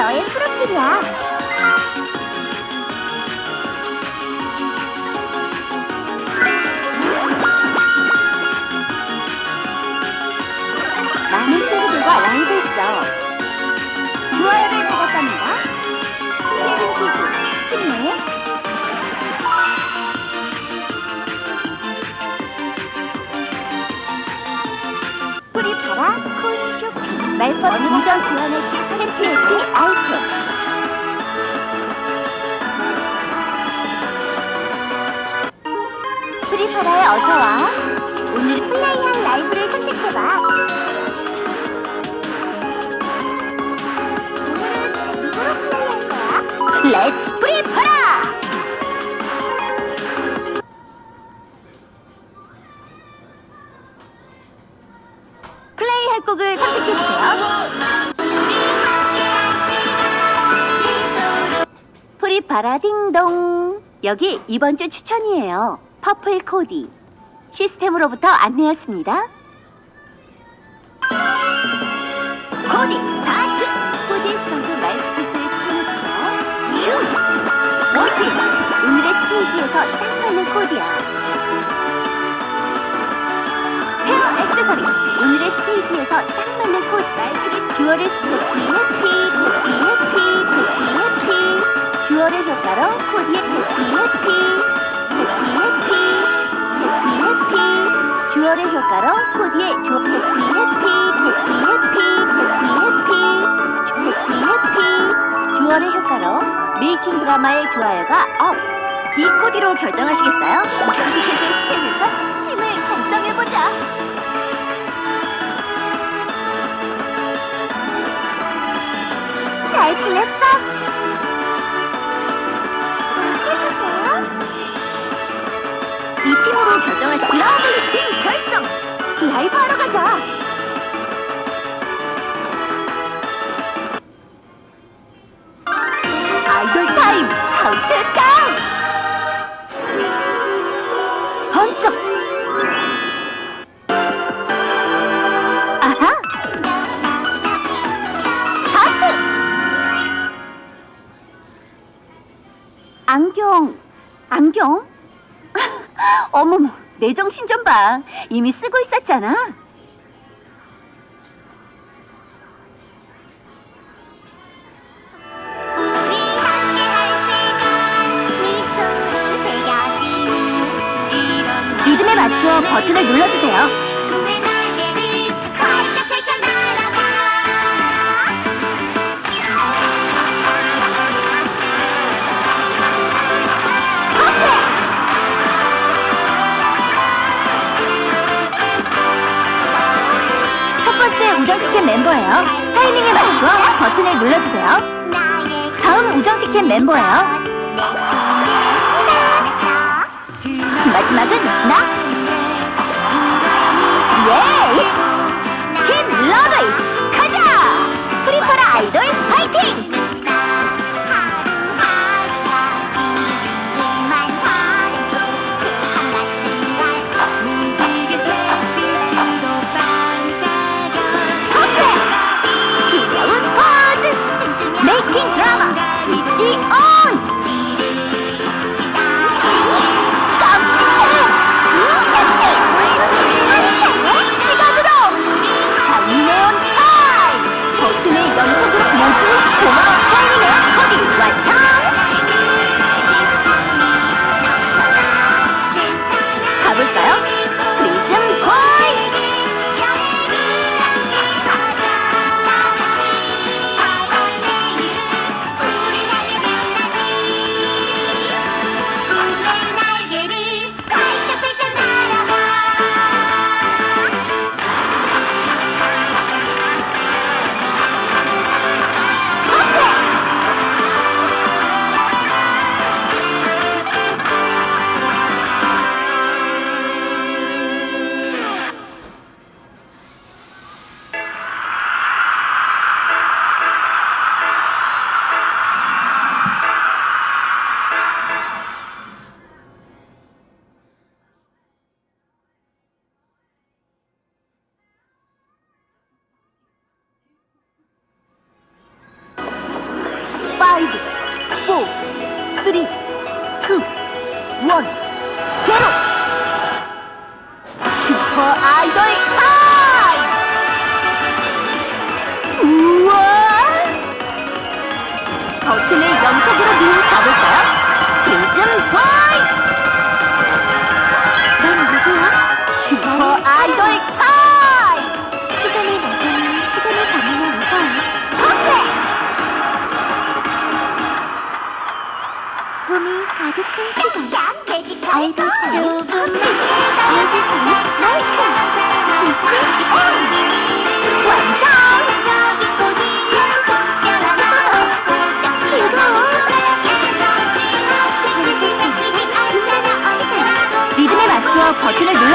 너의 프로필이야. 많은 친구들과 라이브 있어. 좋아요를 받았답니다. 세븐티즈, 힘내. 뿌리 파라 코인 쇼핑 말법 인정 교환의 해피 해피 아이템 뿌리 파라에 어서와. 오늘 플레이할 라이브를 선택해봐. 렛츠 뿌리 파라 플레이할 곡을 선택해주세요. 프리파라 딩동. 여기 이번 주 추천이에요. 퍼플 코디. 시스템으로부터 안내였습니다. 코디 스타트! 코디 스턴트 마이크피스를 스캔해주세요. 슛! 워킹! 오늘의 스테이지에서 딱 맞는 코디야. 헤어 액세서리 오늘의 스테이지에서 딱 맞는 꽃 말들이 듀얼을 해피 해피 해피 해피 해피 해피 효과로 코디의 해피 해피 해피 해피 해피 해피 듀얼의 효과로 코디의 조 해피 해피 해피 해피 해피 해피 해피 해피 듀얼의 효과로 메이킹 드라마의 좋아요가 업! 이 코디로 결정하시겠어요? 잘 지냈어? 결정하자. 러블리 팀 결성! 라이브 하러 가자. 아이돌 타임 카운트다운! 번쩍! 아하! 하트! 안경, 안경? 어머머, 내 정신 좀 봐. 이미 쓰고 있었잖아. 우리 함께 할 시간 미소로 새겨진 이런 리듬에 맞춰 버튼을 눌러주세요. Member예요. 타이밍에 맞춰 버튼을 눌러주세요. 다음 우정 티켓 멤버예요. 마지막은 나. 예! 팀 러블 가자! 프리파라 아이돌 맞춰 버튼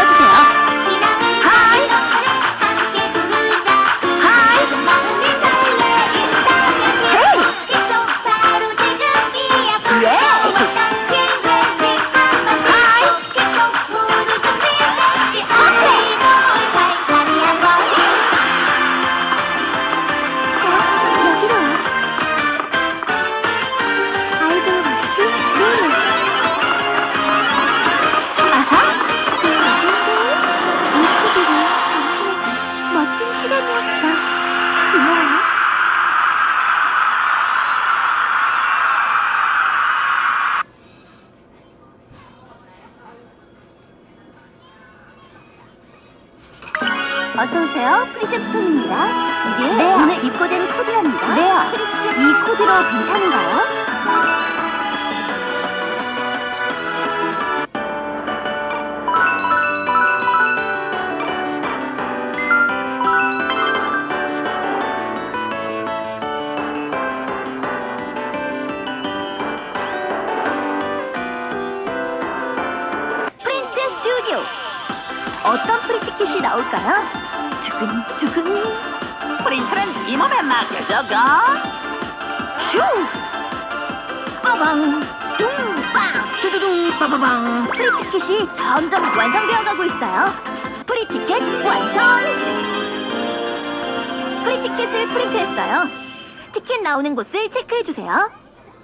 어서 오세요. 프리즘스톤입니다. 이게 오늘 입고된 코드랍니다. 네요. 이 코드로 괜찮은가요? 어떤 프리티켓이 나올까요? 두근두근. 프린트는 이 몸에 슈! 빠방 둥빵 두두둥 빠바방 프리티켓이 점점 완성되어 가고 있어요. 프리티켓 완성! 프리티켓을 프린트했어요. 티켓 나오는 곳을 체크해 주세요